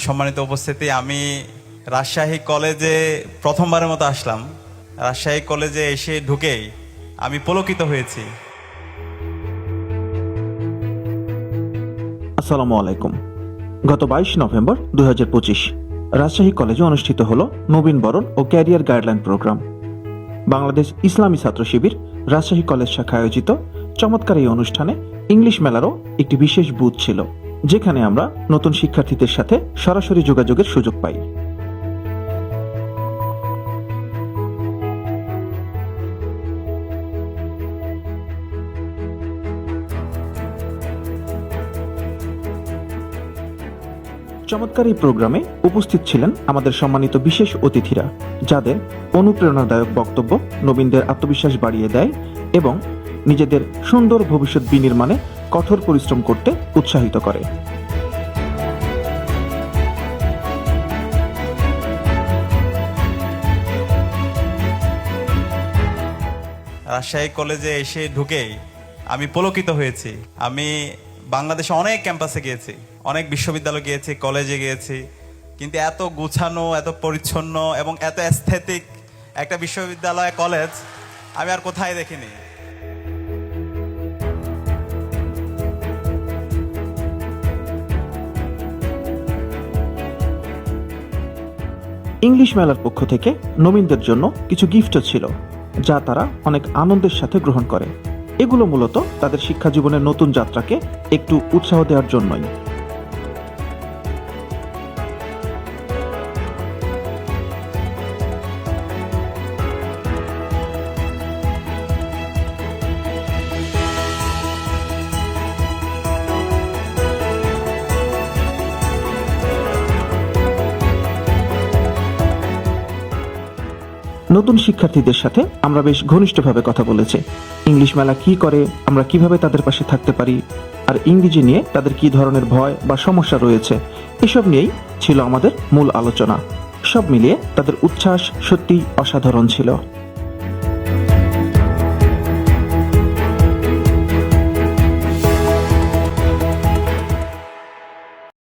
সম্মানিত উপস্থিতি, আমি রাজশাহী কলেজে প্রথমবারের মতো আসলাম। রাজশাহী কলেজে এসে ঢুকেই আমি পলকিত হয়েছি। আসসালামু আলাইকুম। গত বাইশ নভেম্বর দুই হাজার পঁচিশ রাজশাহী কলেজে অনুষ্ঠিত হল নবীন বরণ ও career guideline program. Bangladesh Islami Chhatra Shibir Rajshahi college শাখা আয়োজিত চমৎকার এই অনুষ্ঠানে ইংলিশ মেলারও একটি বিশেষ বুথ ছিল। যেখানে আমরা নতুন শিক্ষার্থীদের সাথে সরাসরি যোগাযোগের সুযোগ পাই। চমৎকার এই প্রোগ্রামে উপস্থিত ছিলেন আমাদের সম্মানিত বিশেষ অতিথিরা, যাদের অনুপ্রেরণাদায়ক বক্তব্য নবীনদের আত্মবিশ্বাস বাড়িয়ে দেয় এবং নিজেদের সুন্দর ভবিষ্যৎ বিনির্মাণে কঠোর পরিশ্রম করতে উৎসাহিত করে। রাজশাহী কলেজে এসে ঢুকেই আমি পুলকিত হয়েছি। আমি বাংলাদেশে অনেক ক্যাম্পাসে গিয়েছি, অনেক বিশ্ববিদ্যালয় গিয়েছি, কলেজে গিয়েছি। কিন্তু এত গুছানো, এত পরিচ্ছন্ন এবং এত অ্যাস্থেটিক একটা বিশ্ববিদ্যালয়, কলেজ আমি আর কোথায় দেখিনি। ইংলিশ মেলার পক্ষ থেকে নবীনদের জন্য কিছু গিফটও ছিল, যা তারা অনেক আনন্দের সাথে গ্রহণ করে। এগুলো মূলত তাদের শিক্ষা জীবনের নতুন যাত্রাকে একটু উৎসাহ দেওয়ার জন্যই। নতুন শিক্ষার্থীদের সাথে আমরা বেশ ঘনিষ্ঠভাবে কথা বলেছি। ইংলিশ মেলা কি করে, আমরা কীভাবে তাদের পাশে থাকতে পারি, আর ইংরেজি নিয়ে তাদের কি ধরনের ভয় বা সমস্যা রয়েছে, এসব নিয়েই ছিল আমাদের মূল আলোচনা। সব মিলিয়ে তাদের উচ্ছ্বাস সত্যিই অসাধারণ ছিল।